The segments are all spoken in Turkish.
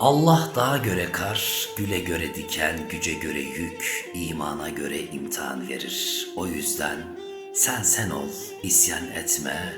Allah dağa göre kar, güle göre diken, güce göre yük, imana göre imtihan verir. O yüzden sen sen ol, isyan etme,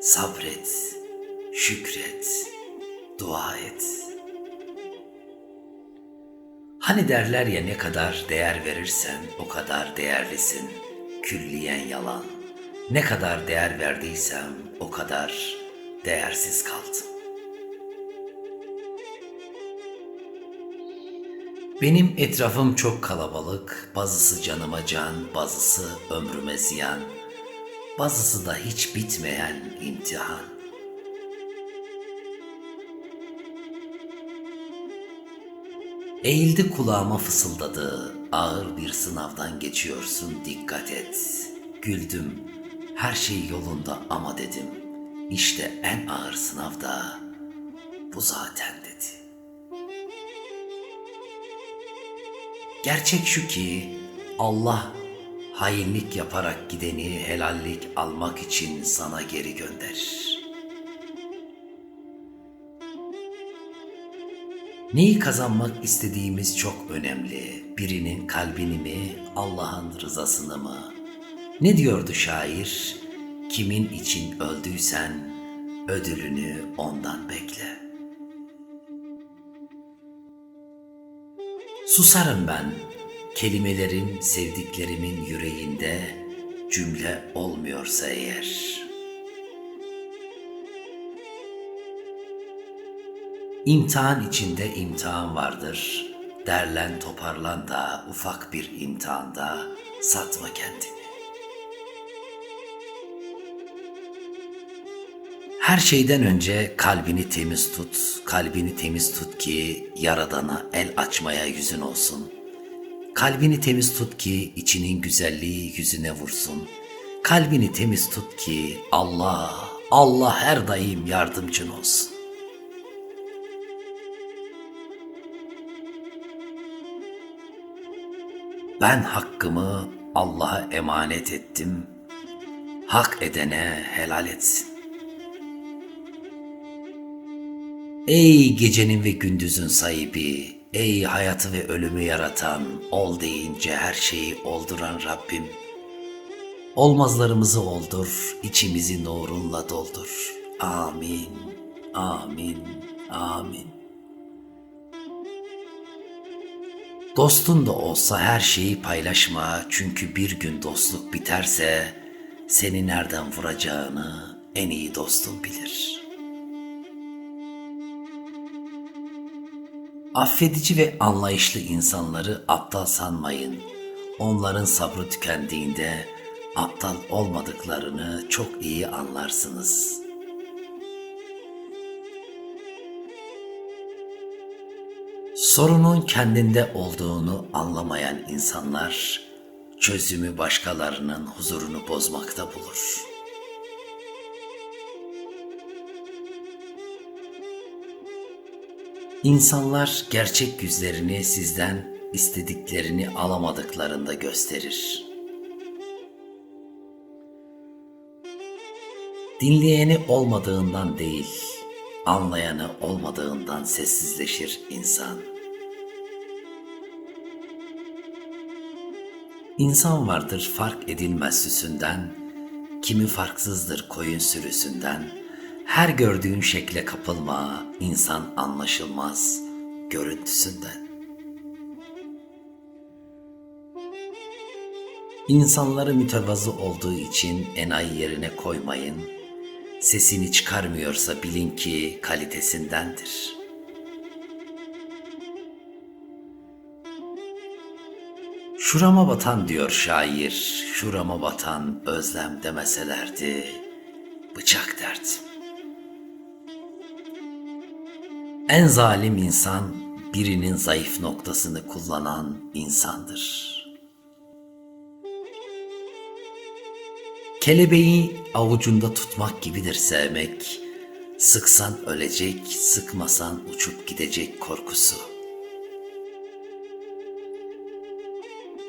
sabret, şükret, dua et. Hani derler ya ne kadar değer verirsen o kadar değerlisin. Külliyen yalan. Ne kadar değer verdiysem o kadar değersiz kaldım. Benim etrafım çok kalabalık, bazısı canıma can, bazısı ömrüme ziyan, bazısı da hiç bitmeyen imtihan. Eğildi kulağıma fısıldadı, ağır bir sınavdan geçiyorsun dikkat et. Güldüm, her şey yolunda ama dedim, işte en ağır sınavda bu zaten Gerçek şu ki Allah hainlik yaparak gideni helallik almak için sana geri gönderir. Neyi kazanmak istediğimiz çok önemli. Birinin kalbini mi, Allah'ın rızasını mı? Ne diyordu şair? Kimin için öldüysen ödülünü ondan bekle. Susarım ben kelimelerim sevdiklerimin yüreğinde cümle olmuyorsa eğer. İmtihan içinde imtihan vardır. Derlen toparlan da ufak bir imtihanda satma kendini. Her şeyden önce kalbini temiz tut, kalbini temiz tut ki Yaradan'a el açmaya yüzün olsun. Kalbini temiz tut ki içinin güzelliği yüzüne vursun. Kalbini temiz tut ki Allah, Allah her daim yardımcın olsun. Ben hakkımı Allah'a emanet ettim. Hak edene helal etsin. Ey gecenin ve gündüzün sahibi, ey hayatı ve ölümü yaratan, ol deyince her şeyi olduran Rabbim. Olmazlarımızı oldur, içimizi nurunla doldur. Amin, amin, amin. Dostun da olsa her şeyi paylaşma çünkü bir gün dostluk biterse seni nereden vuracağını en iyi dostun bilir.'' Affedici ve anlayışlı insanları aptal sanmayın. Onların sabrı tükendiğinde aptal olmadıklarını çok iyi anlarsınız. Sorunun kendinde olduğunu anlamayan insanlar çözümü başkalarının huzurunu bozmakta bulur.'' İnsanlar gerçek yüzlerini sizden istediklerini alamadıklarında gösterir. Dinleyeni olmadığından değil, anlayanı olmadığından sessizleşir insan. İnsan vardır fark edilmez süsünden, kimi farksızdır koyun sürüsünden.'' Her gördüğün şekle kapılma, insan anlaşılmaz görüntüsünden. İnsanları mütevazı olduğu için enayi yerine koymayın. Sesini çıkarmıyorsa bilin ki kalitesindendir. Şurama batan diyor şair, şurama batan özlem demeselerdi, bıçak derdim. En zalim insan birinin zayıf noktasını kullanan insandır. Kelebeği avucunda tutmak gibidir sevmek. Sıksan ölecek, sıkmasan uçup gidecek korkusu.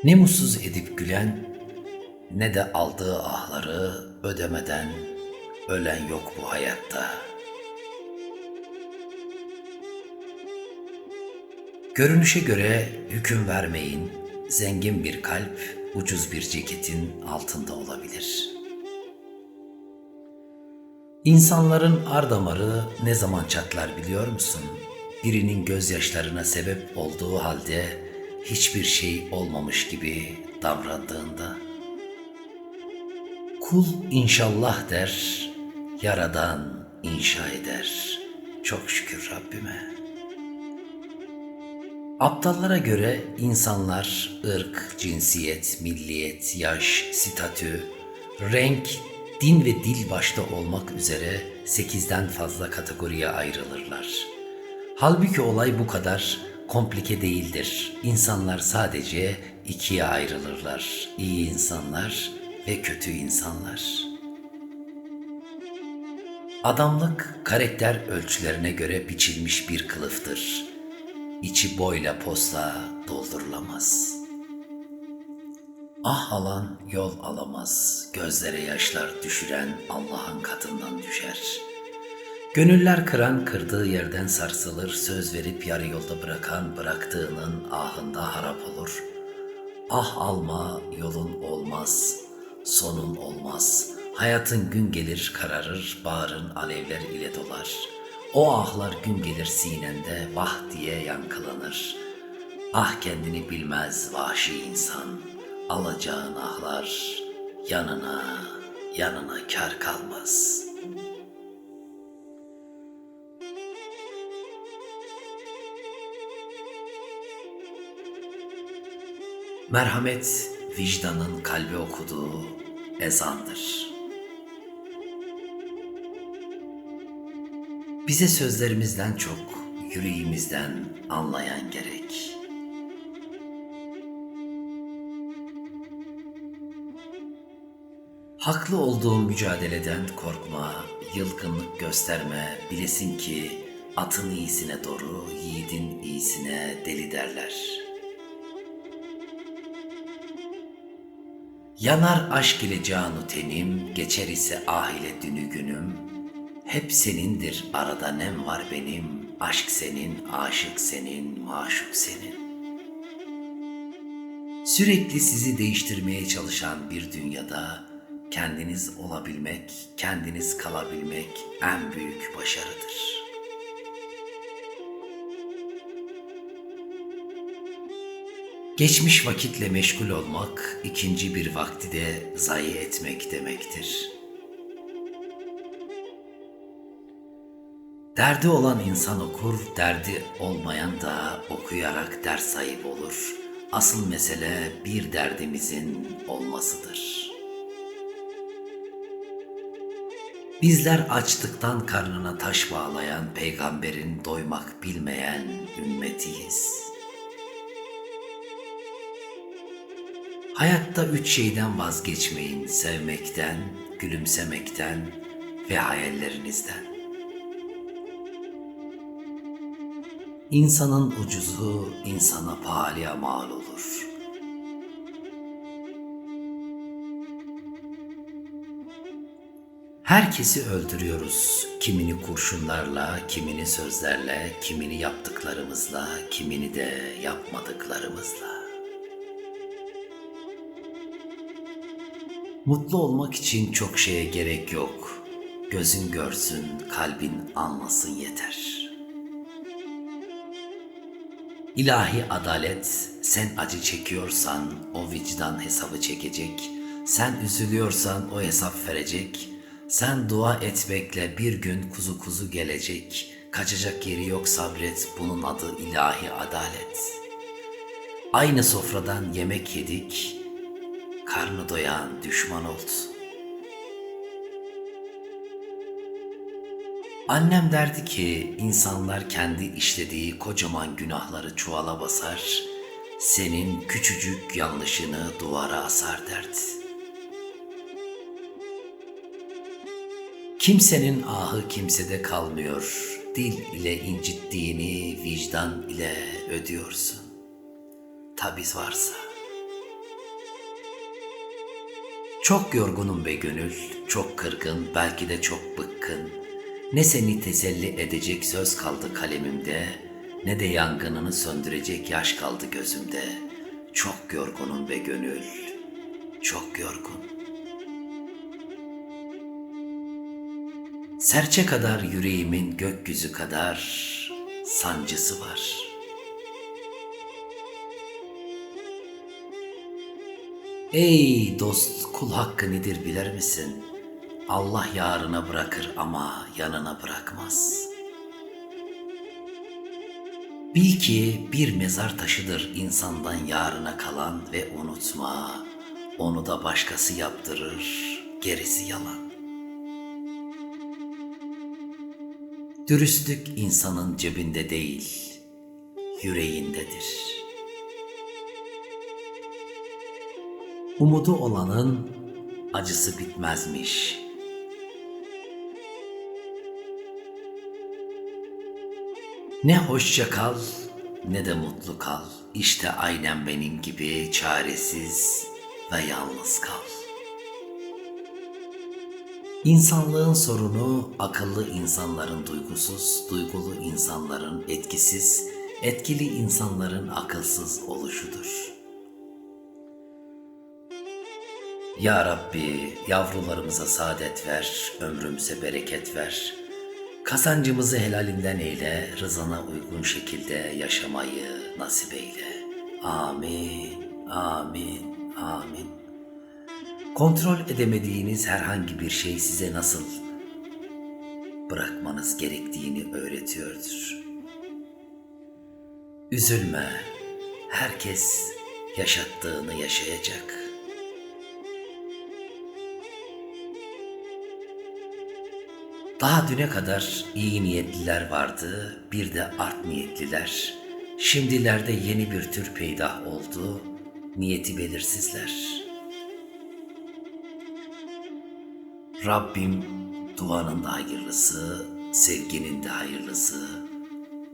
Ne mutsuz edip gülen ne de aldığı ahları ödemeden ölen yok bu hayatta.'' Görünüşe göre hüküm vermeyin. Zengin bir kalp ucuz bir ceketin altında olabilir. İnsanların ar damarı ne zaman çatlar biliyor musun? Birinin gözyaşlarına sebep olduğu halde hiçbir şey olmamış gibi davrandığında. Kul inşallah der, yaradan inşa eder. Çok şükür Rabbime. Aptallara göre insanlar ırk, cinsiyet, milliyet, yaş, statü, renk, din ve dil başta olmak üzere sekizden fazla kategoriye ayrılırlar. Halbuki olay bu kadar komplike değildir. İnsanlar sadece ikiye ayrılırlar. İyi insanlar ve kötü insanlar. Adamlık karakter ölçülerine göre biçilmiş bir kılıftır. İçi boyla posla doldurulamaz. Ah alan yol alamaz, gözlere yaşlar düşüren Allah'ın katından düşer. Gönüller kıran kırdığı yerden sarsılır, söz verip yarı yolda bırakan bıraktığının ahında harap olur. Ah alma yolun olmaz, sonun olmaz. Hayatın gün gelir kararır, bağrın alevler ile dolar. O ahlar gün gelir sinende vah diye yankılanır. Ah kendini bilmez vahşi insan, alacağın ahlar yanına, yanına kar kalmaz.'' Merhamet vicdanın kalbe okuduğu ezandır. Bize sözlerimizden çok yüreğimizden anlayan gerek. Haklı olduğum mücadeleden korkma, yılgınlık gösterme, bilesin ki atın iyisine doğru, yiğidin iyisine deli derler.'' Yanar aşk ile canu tenim, geçer ise ah dünü günüm. Hep senindir arada nem var benim, aşk senin, aşık senin, maşuk senin. Sürekli sizi değiştirmeye çalışan bir dünyada kendiniz olabilmek, kendiniz kalabilmek en büyük başarıdır.'' Geçmiş vakitle meşgul olmak, ikinci bir vakti de zayi etmek demektir. Derdi olan insan okur, derdi olmayan da okuyarak ders sahibi olur. Asıl mesele bir derdimizin olmasıdır. Bizler açlıktan karnına taş bağlayan peygamberin doymak bilmeyen ümmetiyiz.'' Hayatta üç şeyden vazgeçmeyin. Sevmekten, gülümsemekten ve hayallerinizden. İnsanın ucuzu insana pahalıya mal olur. Herkesi öldürüyoruz. Kimini kurşunlarla, kimini sözlerle, kimini yaptıklarımızla, kimini de yapmadıklarımızla. Mutlu olmak için çok şeye gerek yok. Gözün görsün, kalbin anlasın yeter. İlahi adalet, sen acı çekiyorsan o vicdan hesabı çekecek. Sen üzülüyorsan o hesap verecek. Sen dua etmekle bir gün kuzu kuzu gelecek. Kaçacak yeri yok sabret, bunun adı ilahi adalet. Aynı sofradan yemek yedik, karnı doyan düşman oldu. Annem derdi ki insanlar kendi işlediği kocaman günahları çuvala basar, senin küçücük yanlışını duvara asar derdi. Kimsenin ahı kimsede kalmıyor. Dil ile incittiğini vicdan ile ödüyorsun. Tabiz varsa. Çok yorgunum be gönül, çok kırgın, belki de çok bıkkın. Ne seni teselli edecek söz kaldı kalemimde, ne de yangınını söndürecek yaş kaldı gözümde. Çok yorgunum be gönül, çok yorgun. Serçe kadar yüreğimin gökyüzü kadar sancısı var. Ey dost kul hakkı nedir bilir misin? Allah yarına bırakır ama yanına bırakmaz. Bil ki bir mezar taşıdır insandan yarına kalan ve unutma, onu da başkası yaptırır, gerisi yalan. Dürüstlük insanın cebinde değil, yüreğindedir. Umudu olanın acısı bitmezmiş. Ne hoşça kal ne de mutlu kal. İşte aynen benim gibi çaresiz ve yalnız kal. İnsanlığın sorunu akıllı insanların duygusuz, duygulu insanların etkisiz, etkili insanların akılsız oluşudur. Ya Rabbi yavrularımıza saadet ver, ömrümüze bereket ver. Kazancımızı helalinden eyle, rızana uygun şekilde yaşamayı nasip eyle. Amin, amin, amin. Kontrol edemediğiniz herhangi bir şey size nasıl bırakmanız gerektiğini öğretiyordur. Üzülme, herkes yaşattığını yaşayacak.'' Daha düne kadar iyi niyetliler vardı, bir de art niyetliler. Şimdilerde yeni bir tür peydah oldu, niyeti belirsizler. Rabbim duanın da hayırlısı, sevginin de hayırlısı,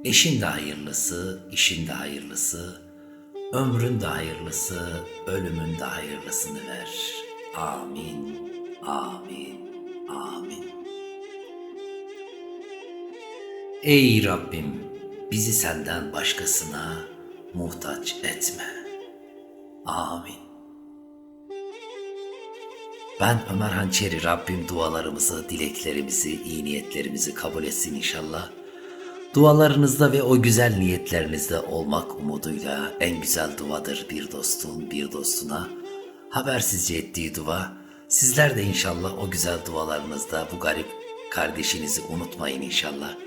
eşin de hayırlısı, işin de hayırlısı, ömrün de hayırlısı, ölümün de hayırlısını ver. Amin, amin, amin. Ey Rabbim bizi senden başkasına muhtaç etme. Amin. Ben Ömer Hançeri Rabbim dualarımızı, dileklerimizi, iyi niyetlerimizi kabul etsin inşallah. Dualarınızda ve o güzel niyetlerinizde olmak umuduyla en güzel duadır bir dostun bir dostuna. Habersizce ettiği dua, sizler de inşallah o güzel dualarınızda bu garip kardeşinizi unutmayın inşallah.